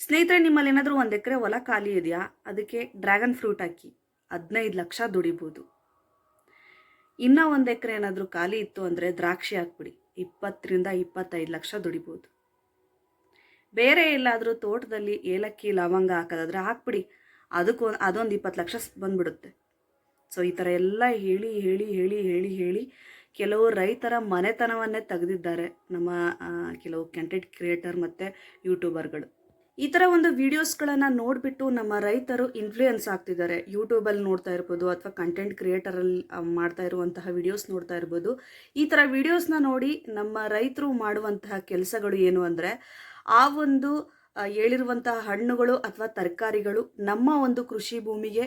ಸ್ನೇಹಿತರೆ, ನಿಮ್ಮಲ್ಲಿ ಏನಾದರೂ ಒಂದು ಎಕರೆ ಹೊಲ ಖಾಲಿ ಇದೆಯಾ? ಅದಕ್ಕೆ ಡ್ರ್ಯಾಗನ್ ಫ್ರೂಟ್ ಹಾಕಿ. ಹದಿನೈದು ಲಕ್ಷ ದುಡಿಬೋದು. ಇನ್ನೂ ಒಂದು ಎಕರೆ ಏನಾದರೂ ಖಾಲಿ ಇತ್ತು ಅಂದರೆ ದ್ರಾಕ್ಷಿ ಹಾಕ್ಬಿಡಿ. ಇಪ್ಪತ್ತರಿಂದ ಇಪ್ಪತ್ತೈದು ಲಕ್ಷ ದುಡಿಬೋದು. ಬೇರೆ ಎಲ್ಲಾದರೂ ತೋಟದಲ್ಲಿ ಏಲಕ್ಕಿ, ಲವಂಗ ಹಾಕೋದಾದ್ರೆ ಹಾಕ್ಬಿಡಿ. ಅದಕ್ಕೂ ಅದೊಂದು ಇಪ್ಪತ್ತು ಲಕ್ಷ ಬಂದ್ಬಿಡುತ್ತೆ. ಸೊ, ಈ ಥರ ಎಲ್ಲ ಹೇಳಿ ಹೇಳಿ ಹೇಳಿ ಹೇಳಿ ಹೇಳಿ ಕೆಲವು ರೈತರ ಮನೆತನವನ್ನೇ ತೆಗೆದಿದ್ದಾರೆ ನಮ್ಮ ಕೆಲವು ಕಂಟೆಂಟ್ ಕ್ರಿಯೇಟರ್ ಮತ್ತು ಯೂಟ್ಯೂಬರ್ಗಳು ಈ ಥರ ಒಂದು ವಿಡಿಯೋಸ್ಗಳನ್ನು ನೋಡಿಬಿಟ್ಟು ನಮ್ಮ ರೈತರು ಇನ್ಫ್ಲೂಯೆನ್ಸ್ ಆಗ್ತಿದ್ದಾರೆ. ಯೂಟ್ಯೂಬಲ್ಲಿ ನೋಡ್ತಾ ಇರ್ಬೋದು ಅಥವಾ ಕಂಟೆಂಟ್ ಕ್ರಿಯೇಟರಲ್ಲಿ ಮಾಡ್ತಾ ಇರುವಂತಹ ವಿಡಿಯೋಸ್ ನೋಡ್ತಾ ಇರ್ಬೋದು. ಈ ಥರ ವಿಡಿಯೋಸ್ನ ನೋಡಿ ನಮ್ಮ ರೈತರು ಮಾಡುವಂತಹ ಕೆಲಸಗಳು ಏನು ಅಂದರೆ, ಆ ಒಂದು ಹೇಳಿರುವಂತಹ ಹಣ್ಣುಗಳು ಅಥವಾ ತರಕಾರಿಗಳು ನಮ್ಮ ಒಂದು ಕೃಷಿ ಭೂಮಿಗೆ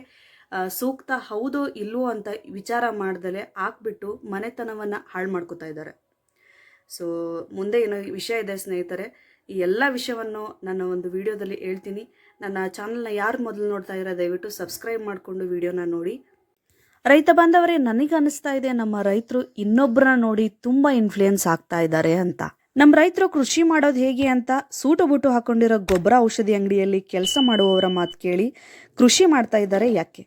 ಸೂಕ್ತ ಹೌದೋ ಇಲ್ವೋ ಅಂತ ವಿಚಾರ ಮಾಡ್ದಲೆ ಹಾಕ್ಬಿಟ್ಟು ಮನೆತನವನ್ನು ಹಾಳು ಮಾಡ್ಕೋತಾ ಇದ್ದಾರೆ. ಸೊ ಮುಂದೆ ಏನೋ ವಿಷಯ ಇದೆ ಸ್ನೇಹಿತರೆ ಈ ಎಲ್ಲ ವಿಷಯವನ್ನು ನನ್ನ ಒಂದು ವಿಡಿಯೋದಲ್ಲಿ ಹೇಳ್ತೀನಿ. ನನ್ನ ಚಾನಲ್ನ ಯಾರು ಮೊದಲು ನೋಡ್ತಾ ಇರೋ ದಯವಿಟ್ಟು ಸಬ್ಸ್ಕ್ರೈಬ್ ಮಾಡಿಕೊಂಡು ವಿಡಿಯೋನ ನೋಡಿ. ರೈತ ಬಾಂಧವರೇ, ನನಗೆ ಅನಿಸ್ತಾ ಇದೆ ನಮ್ಮ ರೈತರು ಇನ್ನೊಬ್ಬರನ್ನ ನೋಡಿ ತುಂಬ ಇನ್ಫ್ಲೂಯೆನ್ಸ್ ಆಗ್ತಾ ಇದ್ದಾರೆ ಅಂತ. ನಮ್ಮ ರೈತರು ಕೃಷಿ ಮಾಡೋದು ಹೇಗೆ ಅಂತ ಸೂಟು ಬುಟ್ಟು ಹಾಕೊಂಡಿರೋ ಗೊಬ್ಬರ ಔಷಧಿ ಅಂಗಡಿಯಲ್ಲಿ ಕೆಲಸ ಮಾಡುವವರ ಮಾತು ಕೇಳಿ ಕೃಷಿ ಮಾಡ್ತಾ ಇದ್ದಾರೆ ಯಾಕೆ?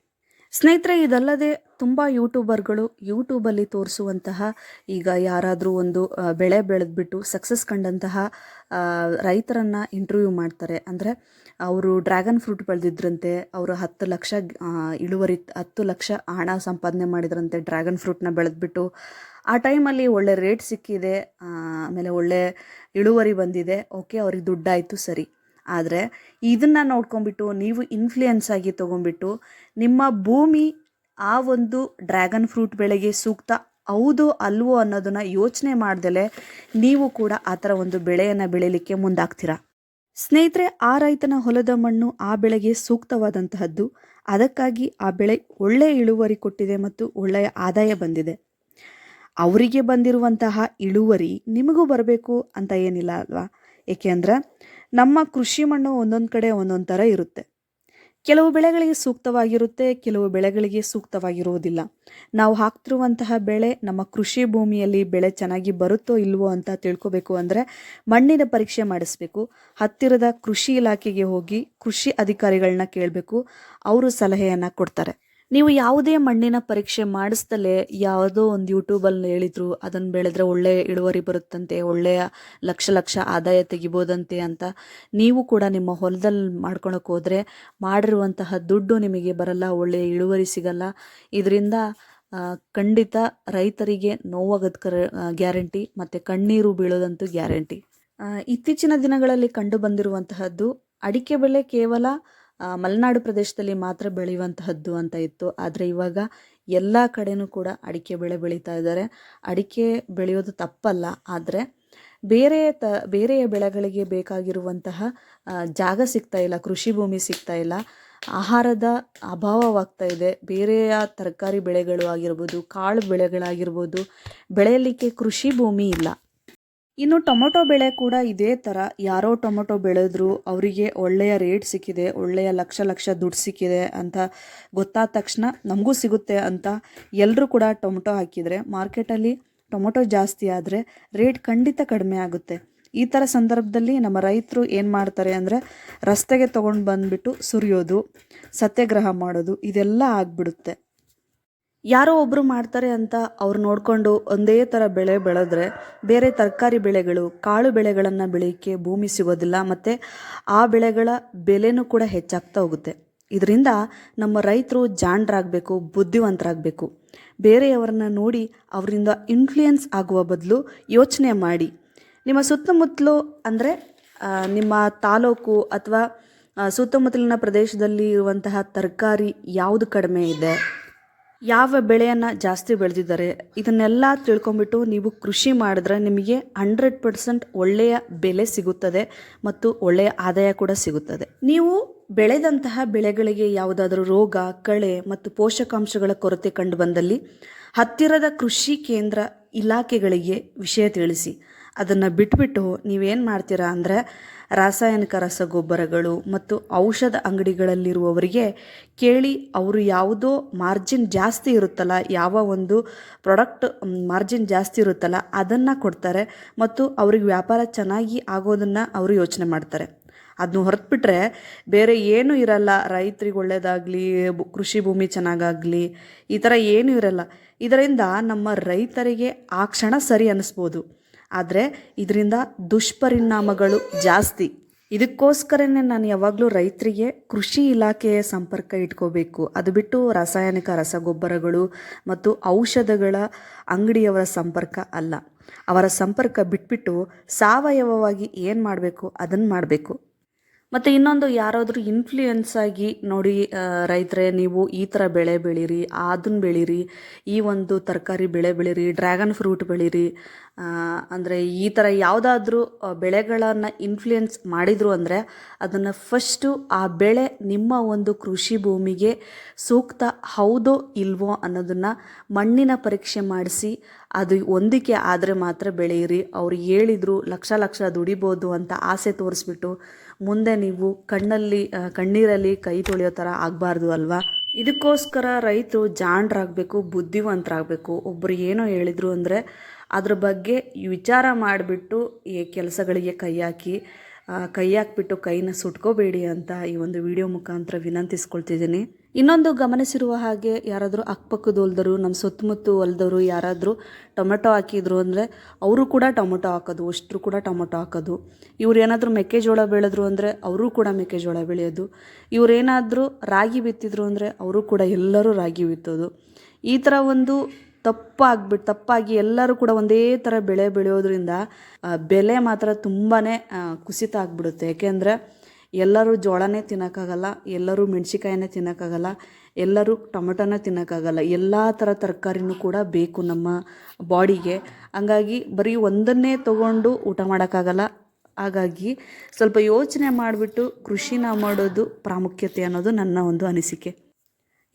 ಸ್ನೇಹಿತರೆ, ಇದಲ್ಲದೆ ತುಂಬ ಯೂಟ್ಯೂಬರ್ಗಳು ಯೂಟ್ಯೂಬಲ್ಲಿ ತೋರಿಸುವಂತಹ ಈಗ ಯಾರಾದರೂ ಒಂದು ಬೆಳೆ ಬೆಳೆದ್ಬಿಟ್ಟು ಸಕ್ಸಸ್ ಕಂಡಂತಹ ರೈತರನ್ನು ಇಂಟರ್ವ್ಯೂ ಮಾಡ್ತಾರೆ. ಅಂದರೆ ಅವರು ಡ್ರ್ಯಾಗನ್ ಫ್ರೂಟ್ ಬೆಳೆದಿದ್ರಂತೆ, ಅವರು ಹತ್ತು ಲಕ್ಷ ಇಳುವರಿ, ಹತ್ತು ಲಕ್ಷ ಹಣ ಸಂಪಾದನೆ ಮಾಡಿದ್ರಂತೆ ಡ್ರ್ಯಾಗನ್ ಫ್ರೂಟ್ನ ಬೆಳೆದ್ಬಿಟ್ಟು, ಆ ಟೈಮಲ್ಲಿ ಒಳ್ಳೆ ರೇಟ್ ಸಿಕ್ಕಿದೆ ಆಮೇಲೆ ಒಳ್ಳೆ ಇಳುವರಿ ಬಂದಿದೆ, ಓಕೆ, ಅವ್ರಿಗೆ ದುಡ್ಡಾಯಿತು, ಸರಿ. ಆದರೆ ಇದನ್ನು ನೋಡ್ಕೊಂಬಿಟ್ಟು ನೀವು ಇನ್ಫ್ಲೂಯೆನ್ಸ್ ಆಗಿ ತೊಗೊಂಬಿಟ್ಟು ನಿಮ್ಮ ಭೂಮಿ ಆ ಒಂದು ಡ್ರ್ಯಾಗನ್ ಫ್ರೂಟ್ ಬೆಳೆಗೆ ಸೂಕ್ತ ಹೌದೋ ಅಲ್ವೋ ಅನ್ನೋದನ್ನು ಯೋಚನೆ ಮಾಡ್ದಲೆ ನೀವು ಕೂಡ ಆ ಥರ ಒಂದು ಬೆಳೆಯನ್ನು ಬೆಳೀಲಿಕ್ಕೆ ಮುಂದಾಗ್ತೀರಾ? ಸ್ನೇಹಿತರೆ, ಆ ರೈತನ ಹೊಲದ ಮಣ್ಣು ಆ ಬೆಳೆಗೆ ಸೂಕ್ತವಾದಂತಹದ್ದು, ಅದಕ್ಕಾಗಿ ಆ ಬೆಳೆ ಒಳ್ಳೆಯ ಇಳುವರಿ ಕೊಟ್ಟಿದೆ ಮತ್ತು ಒಳ್ಳೆಯ ಆದಾಯ ಬಂದಿದೆ. ಅವರಿಗೆ ಬಂದಿರುವಂತಹ ಇಳುವರಿ ನಿಮಗೂ ಬರಬೇಕು ಅಂತ ಏನಿಲ್ಲ ಅಲ್ವಾ? ಏಕೆಂದ್ರೆ ನಮ್ಮ ಕೃಷಿ ಮಣ್ಣು ಒಂದೊಂದು ಕಡೆ ಒಂದೊಂದು ಥರ ಇರುತ್ತೆ. ಕೆಲವು ಬೆಳೆಗಳಿಗೆ ಸೂಕ್ತವಾಗಿರುತ್ತೆ, ಕೆಲವು ಬೆಳೆಗಳಿಗೆ ಸೂಕ್ತವಾಗಿರುವುದಿಲ್ಲ. ನಾವು ಹಾಕ್ತಿರುವಂತಹ ಬೆಳೆ ನಮ್ಮ ಕೃಷಿ ಭೂಮಿಯಲ್ಲಿ ಬೆಳೆ ಚೆನ್ನಾಗಿ ಬರುತ್ತೋ ಇಲ್ವೋ ಅಂತ ತಿಳ್ಕೊಬೇಕು ಅಂದರೆ ಮಣ್ಣಿನ ಪರೀಕ್ಷೆ ಮಾಡಿಸ್ಬೇಕು. ಹತ್ತಿರದ ಕೃಷಿ ಇಲಾಖೆಗೆ ಹೋಗಿ ಕೃಷಿ ಅಧಿಕಾರಿಗಳನ್ನ ಕೇಳಬೇಕು. ಅವರು ಸಲಹೆಯನ್ನು ಕೊಡ್ತಾರೆ. ನೀವು ಯಾವುದೇ ಮಣ್ಣಿನ ಪರೀಕ್ಷೆ ಮಾಡಿಸ್ದಲೇ ಯಾವುದೋ ಒಂದು ಯೂಟ್ಯೂಬಲ್ಲಿ ಹೇಳಿದ್ರು, ಅದನ್ನು ಬೆಳೆದ್ರೆ ಒಳ್ಳೆಯ ಇಳುವರಿ ಬರುತ್ತಂತೆ, ಒಳ್ಳೆಯ ಲಕ್ಷ ಲಕ್ಷ ಆದಾಯ ತೆಗಿಬೋದಂತೆ ಅಂತ ನೀವು ಕೂಡ ನಿಮ್ಮ ಹೊಲದಲ್ಲಿ ಮಾಡ್ಕೊಳಕ್ಕೆ ಹೋದರೆ ಮಾಡಿರುವಂತಹ ದುಡ್ಡು ನಿಮಗೆ ಬರಲ್ಲ ಒಳ್ಳೆಯ ಇಳುವರಿ ಸಿಗಲ್ಲ. ಇದರಿಂದ ಖಂಡಿತ ರೈತರಿಗೆ ನೋವಾಗದ ಗ್ಯಾರಂಟಿ ಮತ್ತು ಕಣ್ಣೀರು ಬೀಳೋದಂತೂ ಗ್ಯಾರಂಟಿ. ಇತ್ತೀಚಿನ ದಿನಗಳಲ್ಲಿ ಕಂಡು ಬಂದಿರುವಂತಹದ್ದು, ಅಡಿಕೆ ಬೆಳೆ ಕೇವಲ ಮಲೆನಾಡು ಪ್ರದೇಶದಲ್ಲಿ ಮಾತ್ರ ಬೆಳೆಯುವಂತಹದ್ದು ಅಂತ ಇತ್ತು. ಆದರೆ ಇವಾಗ ಎಲ್ಲ ಕಡೆಯೂ ಕೂಡ ಅಡಿಕೆ ಬೆಳೆ ಬೆಳೀತಾ ಇದ್ದಾರೆ. ಅಡಿಕೆ ಬೆಳೆಯೋದು ತಪ್ಪಲ್ಲ, ಆದರೆ ಬೇರೆ ತ ಬೇರೆಯ ಬೆಳೆಗಳಿಗೆ ಬೇಕಾಗಿರುವಂತಹ ಜಾಗ ಸಿಗ್ತಾ ಇಲ್ಲ, ಕೃಷಿ ಭೂಮಿ ಸಿಗ್ತಾ ಇಲ್ಲ. ಆಹಾರದ ಅಭಾವವಾಗ್ತಾ ಇದೆ. ಬೇರೆಯ ತರಕಾರಿ ಬೆಳೆಗಳು ಆಗಿರ್ಬೋದು, ಕಾಳು ಬೆಳೆಗಳಾಗಿರ್ಬೋದು, ಬೆಳೆಯಲಿಕ್ಕೆ ಕೃಷಿ ಭೂಮಿ ಇಲ್ಲ. ಇನ್ನು ಟೊಮೊಟೊ ಬೆಳೆ ಕೂಡ ಇದೇ ಥರ ಯಾರೋ ಟೊಮೊಟೊ ಬೆಳೆದ್ರು ಅವರಿಗೆ ಒಳ್ಳೆಯ ರೇಟ್ ಸಿಕ್ಕಿದೆ, ಒಳ್ಳೆಯ ಲಕ್ಷ ಲಕ್ಷ ದುಡ್ಡು ಸಿಕ್ಕಿದೆ ಅಂತ ಗೊತ್ತಾದ ತಕ್ಷಣ ನಮಗೂ ಸಿಗುತ್ತೆ ಅಂತ ಎಲ್ಲರೂ ಕೂಡ ಟೊಮೊಟೊ ಹಾಕಿದರೆ. ಮಾರ್ಕೆಟಲ್ಲಿ ಟೊಮೊಟೊ ಜಾಸ್ತಿ ಆದರೆ ರೇಟ್ ಖಂಡಿತ ಕಡಿಮೆ ಆಗುತ್ತೆ. ಈ ಥರ ಸಂದರ್ಭದಲ್ಲಿ ನಮ್ಮ ರೈತರು ಏನು ಮಾಡ್ತಾರೆ ಅಂದರೆ ರಸ್ತೆಗೆ ತೊಗೊಂಡು ಬಂದುಬಿಟ್ಟು ಸುರಿಯೋದು, ಸತ್ಯಾಗ್ರಹ ಮಾಡೋದು, ಇದೆಲ್ಲ ಆಗಿಬಿಡುತ್ತೆ. ಯಾರೋ ಒಬ್ಬರು ಮಾಡ್ತಾರೆ ಅಂತ ಅವ್ರು ನೋಡಿಕೊಂಡು ಒಂದೇ ಥರ ಬೆಳೆ ಬೆಳೆದ್ರೆ ಬೇರೆ ತರಕಾರಿ ಬೆಳೆಗಳು, ಕಾಳು ಬೆಳೆಗಳನ್ನು ಬೆಳೆಯೋಕ್ಕೆ ಭೂಮಿ ಸಿಗೋದಿಲ್ಲ ಮತ್ತು ಆ ಬೆಳೆಗಳ ಬೆಲೆನೂ ಕೂಡ ಹೆಚ್ಚಾಗ್ತಾ ಹೋಗುತ್ತೆ. ಇದರಿಂದ ನಮ್ಮ ರೈತರು ಜಾಣರಾಗಬೇಕು, ಬುದ್ಧಿವಂತರಾಗಬೇಕು. ಬೇರೆಯವರನ್ನ ನೋಡಿ ಅವರಿಂದ ಇನ್ಫ್ಲೂಯೆನ್ಸ್ ಆಗುವ ಬದಲು ಯೋಚನೆ ಮಾಡಿ. ನಿಮ್ಮ ಸುತ್ತಮುತ್ತಲು ಅಂದರೆ ನಿಮ್ಮ ತಾಲೂಕು ಅಥವಾ ಸುತ್ತಮುತ್ತಲಿನ ಪ್ರದೇಶದಲ್ಲಿ ಇರುವಂತಹ ತರಕಾರಿ ಯಾವುದು ಕಡಿಮೆ ಇದೆ? ಯಾವ ಬೆಳೆಯನ್ನು ಜಾಸ್ತಿ ಬೆಳೆದಿದ್ದಾರೆ, ಇದನ್ನೆಲ್ಲ ತಿಳ್ಕೊಂಬಿಟ್ಟು ನೀವು ಕೃಷಿ ಮಾಡಿದ್ರೆ ನಿಮಗೆ ಹಂಡ್ರೆಡ್ ಪರ್ಸೆಂಟ್ ಒಳ್ಳೆಯ ಬೆಲೆ ಸಿಗುತ್ತದೆ ಮತ್ತು ಒಳ್ಳೆಯ ಆದಾಯ ಕೂಡ ಸಿಗುತ್ತದೆ. ನೀವು ಬೆಳೆದಂತಹ ಬೆಳೆಗಳಿಗೆ ಯಾವುದಾದ್ರೂ ರೋಗ, ಕಳೆ ಮತ್ತು ಪೋಷಕಾಂಶಗಳ ಕೊರತೆ ಕಂಡು ಬಂದಲ್ಲಿ ಹತ್ತಿರದ ಕೃಷಿ ಕೇಂದ್ರ ಇಲಾಖೆಗಳಿಗೆ ವಿಷಯ ತಿಳಿಸಿ. ಅದನ್ನು ಬಿಟ್ಬಿಟ್ಟು ನೀವೇನು ಮಾಡ್ತೀರಾ ಅಂದರೆ ರಾಸಾಯನಿಕ ರಸಗೊಬ್ಬರಗಳು ಮತ್ತು ಔಷಧ ಅಂಗಡಿಗಳಲ್ಲಿರುವವರಿಗೆ ಕೇಳಿ ಅವರು ಯಾವುದೋ ಮಾರ್ಜಿನ್ ಜಾಸ್ತಿ ಇರುತ್ತಲ್ಲ, ಯಾವ ಒಂದು ಪ್ರಾಡಕ್ಟ್ ಮಾರ್ಜಿನ್ ಜಾಸ್ತಿ ಇರುತ್ತಲ್ಲ ಅದನ್ನು ಕೊಡ್ತಾರೆ ಮತ್ತು ಅವ್ರಿಗೆ ವ್ಯಾಪಾರ ಚೆನ್ನಾಗಿ ಆಗೋದನ್ನು ಅವರು ಯೋಚನೆ ಮಾಡ್ತಾರೆ. ಅದನ್ನು ಹೊರತುಬಿಟ್ರೆ ಬೇರೆ ಏನೂ ಇರಲ್ಲ, ರೈತರಿಗೆ ಒಳ್ಳೆಯದಾಗಲಿ ಕೃಷಿ ಭೂಮಿ ಚೆನ್ನಾಗಾಗಲಿ, ಈ ಥರ ಏನೂ ಇರಲ್ಲ. ಇದರಿಂದ ನಮ್ಮ ರೈತರಿಗೆ ಆ ಕ್ಷಣ ಸರಿ ಅನ್ನಿಸ್ಬೋದು ಆದರೆ ಇದರಿಂದ ದುಷ್ಪರಿಣಾಮಗಳು ಜಾಸ್ತಿ. ಇದಕ್ಕೋಸ್ಕರನೇ ನಾನು ಯಾವಾಗಲೂ ರೈತರಿಗೆ ಕೃಷಿ ಇಲಾಖೆಯ ಸಂಪರ್ಕ ಇಟ್ಕೋಬೇಕು. ಅದು ಬಿಟ್ಟು ರಾಸಾಯನಿಕ ರಸಗೊಬ್ಬರಗಳು ಮತ್ತು ಔಷಧಗಳ ಅಂಗಡಿಯವರ ಸಂಪರ್ಕ ಅಲ್ಲ. ಅವರ ಸಂಪರ್ಕ ಬಿಟ್ಬಿಟ್ಟು ಸಾವಯವವಾಗಿ ಏನು ಮಾಡಬೇಕು ಅದನ್ನು ಮಾಡಬೇಕು. ಮತ್ತು ಇನ್ನೊಂದು ಯಾರಾದರೂ ಇನ್ಫ್ಲೂಯೆನ್ಸ್ ಆಗಿ ನೋಡಿ ರೈತರೇ, ನೀವು ಈ ಥರ ಬೆಳೆ ಬೆಳೀರಿ ಅದನ್ನ ಬೆಳೀರಿ, ಈ ಒಂದು ತರಕಾರಿ ಬೆಳೆ ಬೆಳೀರಿ ಡ್ರ್ಯಾಗನ್ ಫ್ರೂಟ್ ಬೆಳೀರಿ ಅಂದರೆ ಈ ಥರ ಯಾವುದಾದ್ರೂ ಬೆಳೆಗಳನ್ನು ಇನ್ಫ್ಲೂಯೆನ್ಸ್ ಮಾಡಿದರು ಅಂದರೆ ಅದನ್ನು ಫಸ್ಟು ಆ ಬೆಳೆ ನಿಮ್ಮ ಒಂದು ಕೃಷಿ ಭೂಮಿಗೆ ಸೂಕ್ತ ಹೌದೋ ಇಲ್ವೋ ಅನ್ನೋದನ್ನು ಮಣ್ಣಿನ ಪರೀಕ್ಷೆ ಮಾಡಿಸಿ, ಅದು ಹೊಂದಿಕೆ ಆದರೆ ಮಾತ್ರ ಬೆಳೆಯಿರಿ ಅವ್ರು ಹೇಳಿದ್ರು ಲಕ್ಷ ಲಕ್ಷ ದುಡಿಬೋದು ಅಂತ ಆಸೆ ತೋರಿಸ್ಬಿಟ್ಟು ಮುಂದೆ ನೀವು ಕಣ್ಣಲ್ಲಿ ಕಣ್ಣೀರಲ್ಲಿ ಕೈ ತೊಳೆಯೋ ಥರ ಆಗಬಾರ್ದು ಅಲ್ವಾ? ಇದಕ್ಕೋಸ್ಕರ ರೈತರು ಜಾಣರಾಗಬೇಕು, ಬುದ್ಧಿವಂತರಾಗಬೇಕು. ಒಬ್ಬರು ಏನೋ ಹೇಳಿದರು ಅಂದರೆ ಅದ್ರ ಬಗ್ಗೆ ವಿಚಾರ ಮಾಡಿಬಿಟ್ಟು ಈ ಕೆಲಸಗಳಿಗೆ ಕೈ ಹಾಕಿ. ಕೈ ಹಾಕ್ಬಿಟ್ಟು ಕೈನ ಸುಟ್ಕೋಬೇಡಿ ಅಂತ ಈ ಒಂದು ವಿಡಿಯೋ ಮುಖಾಂತರ ವಿನಂತಿಸ್ಕೊಳ್ತಿದ್ದೀನಿ. ಇನ್ನೊಂದು ಗಮನಿಸಿರುವ ಹಾಗೆ ಯಾರಾದರೂ ಅಕ್ಕಪಕ್ಕದ ಹೊಲ್ದರು ನಮ್ಮ ಸುತ್ತಮುತ್ತ ಹೊಲ್ದವರು ಯಾರಾದರೂ ಟೊಮೆಟೊ ಹಾಕಿದ್ರು ಅಂದರೆ ಅವರು ಕೂಡ ಟೊಮೆಟೊ ಹಾಕೋದು, ಅಷ್ಟರು ಕೂಡ ಟೊಮೆಟೊ ಹಾಕೋದು. ಇವ್ರು ಏನಾದರೂ ಮೆಕ್ಕೆಜೋಳ ಬೆಳೆದ್ರು ಅಂದರೆ ಅವರು ಕೂಡ ಮೆಕ್ಕೆಜೋಳ ಬೆಳೆಯೋದು. ಇವರೇನಾದರೂ ರಾಗಿ ಬಿತ್ತಿದ್ರು ಅಂದರೆ ಅವರು ಕೂಡ ಎಲ್ಲರೂ ರಾಗಿ ಬಿತ್ತೋದು. ಈ ಥರ ಒಂದು ತಪ್ಪಾಗ್ಬಿಟ್ಟು ತಪ್ಪಾಗಿ ಎಲ್ಲರೂ ಕೂಡ ಒಂದೇ ಥರ ಬೆಳೆ ಬೆಳೆಯೋದ್ರಿಂದ ಬೆಲೆ ಮಾತ್ರ ತುಂಬಾ ಕುಸಿತ ಆಗಿಬಿಡುತ್ತೆ. ಯಾಕೆಂದರೆ ಎಲ್ಲರೂ ಜೋಳನೇ ತಿನ್ನೋಕ್ಕಾಗಲ್ಲ, ಎಲ್ಲರೂ ಮೆಣಸಿಕಾಯಿನೇ ತಿನ್ನೋಕ್ಕಾಗಲ್ಲ, ಎಲ್ಲರೂ ಟೊಮೆಟೊನ ತಿನ್ನೋಕ್ಕಾಗಲ್ಲ. ಎಲ್ಲ ಥರ ತರಕಾರಿನೂ ಕೂಡ ಬೇಕು ನಮ್ಮ ಬಾಡಿಗೆ. ಹಂಗಾಗಿ ಬರೀ ಒಂದನ್ನೇ ತೊಗೊಂಡು ಊಟ ಮಾಡೋಕ್ಕಾಗಲ್ಲ. ಹಾಗಾಗಿ ಸ್ವಲ್ಪ ಯೋಚನೆ ಮಾಡಿಬಿಟ್ಟು ಕೃಷಿನ ಮಾಡೋದು ಪ್ರಾಮುಖ್ಯತೆ ಅನ್ನೋದು ನನ್ನ ಒಂದು ಅನಿಸಿಕೆ.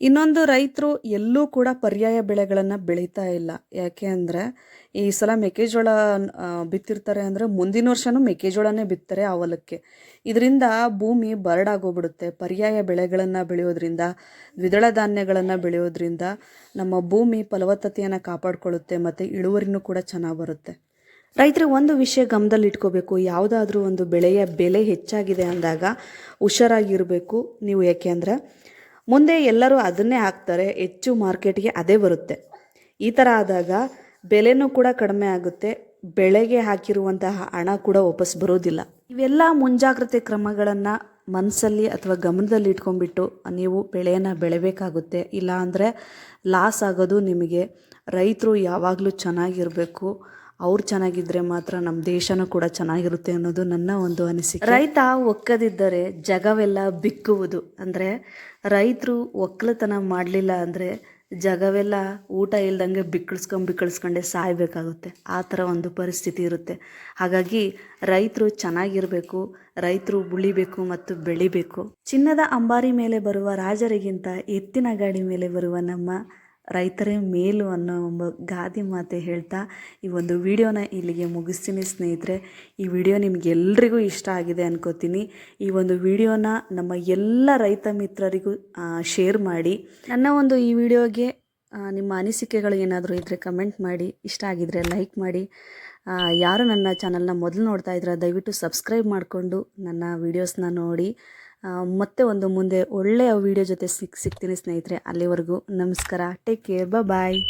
ಇನ್ನೊಂದು ರೈತರು ಎಲ್ಲೂ ಕೂಡ ಪರ್ಯಾಯ ಬೆಳೆಗಳನ್ನು ಬೆಳೀತಾ ಇಲ್ಲ. ಯಾಕೆ ಅಂದರೆ, ಈ ಸಲ ಮೆಕ್ಕೆಜೋಳ ಬಿತ್ತಿರ್ತಾರೆ ಅಂದರೆ ಮುಂದಿನ ವರ್ಷನೂ ಮೆಕ್ಕೆಜೋಳನೇ ಬಿತ್ತಾರೆ ಆ ಹೊಲಕ್ಕೆ. ಇದರಿಂದ ಭೂಮಿ ಬರಡಾಗೋಗ್ಬಿಡುತ್ತೆ. ಪರ್ಯಾಯ ಬೆಳೆಗಳನ್ನು ಬೆಳೆಯೋದ್ರಿಂದ, ದ್ವಿದಳ ಧಾನ್ಯಗಳನ್ನು ಬೆಳೆಯೋದ್ರಿಂದ ನಮ್ಮ ಭೂಮಿ ಫಲವತ್ತತೆಯನ್ನು ಕಾಪಾಡಿಕೊಳ್ಳುತ್ತೆ ಮತ್ತು ಇಳುವರಿನೂ ಕೂಡ ಚೆನ್ನಾಗಿ ಬರುತ್ತೆ. ರೈತರು ಒಂದು ವಿಷಯ ಗಮನದಲ್ಲಿ ಇಟ್ಕೋಬೇಕು. ಯಾವುದಾದ್ರೂ ಒಂದು ಬೆಳೆಯ ಬೆಲೆ ಹೆಚ್ಚಾಗಿದೆ ಅಂದಾಗ ಹುಷಾರಾಗಿರಬೇಕು. ನೀವು ಯಾಕೆ ಅಂದರೆ ಮುಂದೆ ಎಲ್ಲರೂ ಅದನ್ನೇ ಹಾಕ್ತಾರೆ, ಹೆಚ್ಚು ಮಾರ್ಕೆಟ್ಗೆ ಅದೇ ಬರುತ್ತೆ. ಈ ಥರ ಆದಾಗ ಬೆಲೆನೂ ಕೂಡ ಕಡಿಮೆ ಆಗುತ್ತೆ, ಬೆಳೆಗೆ ಹಾಕಿರುವಂತಹ ಹಣ ಕೂಡ ವಾಪಸ್ ಬರೋದಿಲ್ಲ. ಇವೆಲ್ಲ ಮುಂಜಾಗ್ರತೆ ಕ್ರಮಗಳನ್ನು ಮನಸ್ಸಲ್ಲಿ ಅಥವಾ ಗಮನದಲ್ಲಿ ಇಟ್ಕೊಂಡ್ಬಿಟ್ಟು ನೀವು ಬೆಳೆಯನ್ನು ಬೆಳಿಬೇಕಾಗುತ್ತೆ. ಇಲ್ಲ ಅಂದರೆ ಲಾಸ್ ಆಗೋದು ನಿಮಗೆ, ರೈತರು ಯಾವಾಗಲೂ ಚೆನ್ನಾಗಿರಬೇಕು ಅವ್ರು ಚೆನ್ನಾಗಿದ್ರೆ ಮಾತ್ರ ನಮ್ಮ ದೇಶನೂ ಕೂಡ ಚೆನ್ನಾಗಿರುತ್ತೆ ಅನ್ನೋದು ನನ್ನ ಒಂದು ಅನಿಸಿಕೆ. ರೈತ ಒಕ್ಕದಿದ್ದರೆ ಜಗವೆಲ್ಲ ಬಿಕ್ಕುವುದು. ಅಂದರೆ ರೈತರು ಒಕ್ಕಲತನ ಮಾಡಲಿಲ್ಲ ಅಂದರೆ ಜಗವೆಲ್ಲ ಊಟ ಇಲ್ದಂಗೆ ಬಿಕ್ಕಳಿಸ್ಕೊಂಡು ಬಿಕ್ಕಳಿಸ್ಕೊಂಡೆ ಸಾಯಬೇಕಾಗುತ್ತೆ. ಆ ಥರ ಒಂದು ಪರಿಸ್ಥಿತಿ ಇರುತ್ತೆ. ಹಾಗಾಗಿ ರೈತರು ಚೆನ್ನಾಗಿರಬೇಕು, ರೈತರು ಉಳಿಬೇಕು ಮತ್ತು ಬೆಳಿಬೇಕು. ಚಿನ್ನದ ಅಂಬಾರಿ ಮೇಲೆ ಬರುವ ರಾಜರಿಗಿಂತ ಎತ್ತಿನ ಗಾಡಿ ಮೇಲೆ ಬರುವ ನಮ್ಮ ರೈತರೇ ಮೇಲು ಅನ್ನೋ ಒಂದು ಗಾದೆ ಮಾತೆ ಹೇಳ್ತಾ ಈ ಒಂದು ವಿಡಿಯೋನ ಇಲ್ಲಿಗೆ ಮುಗಿಸ್ತೀನಿ ಸ್ನೇಹಿತರೆ. ಈ ವಿಡಿಯೋ ನಿಮಗೆಲ್ಲರಿಗೂ ಇಷ್ಟ ಆಗಿದೆ ಅನ್ಕೋತೀನಿ. ಈ ಒಂದು ವಿಡಿಯೋನ ನಮ್ಮ ಎಲ್ಲ ರೈತ ಮಿತ್ರರಿಗೂ ಶೇರ್ ಮಾಡಿ. ನನ್ನ ಒಂದು ಈ ವಿಡಿಯೋಗೆ ನಿಮ್ಮ ಅನಿಸಿಕೆಗಳು ಏನಾದರೂ ಇದ್ದರೆ ಕಮೆಂಟ್ ಮಾಡಿ. ಇಷ್ಟ ಆಗಿದ್ರೆ ಲೈಕ್ ಮಾಡಿ. ಯಾರು ನನ್ನ ಚಾನಲ್ನ ಮೊದಲು ನೋಡ್ತಾ ಇದ್ರೆ ದಯವಿಟ್ಟು ಸಬ್ಸ್ಕ್ರೈಬ್ ಮಾಡಿಕೊಂಡು ನನ್ನ ವೀಡಿಯೋಸ್ನ ನೋಡಿ. ಮತ್ತೆ ಒಂದು ಮುಂದೆ ಒಳ್ಳೆಯ ವಿಡಿಯೋ ಜೊತೆ ಸಿಕ್ ಸಿಗ್ತೀನಿ ಸ್ನೇಹಿತರೆ. ಅಲ್ಲಿವರೆಗೂ ನಮಸ್ಕಾರ. Take care bye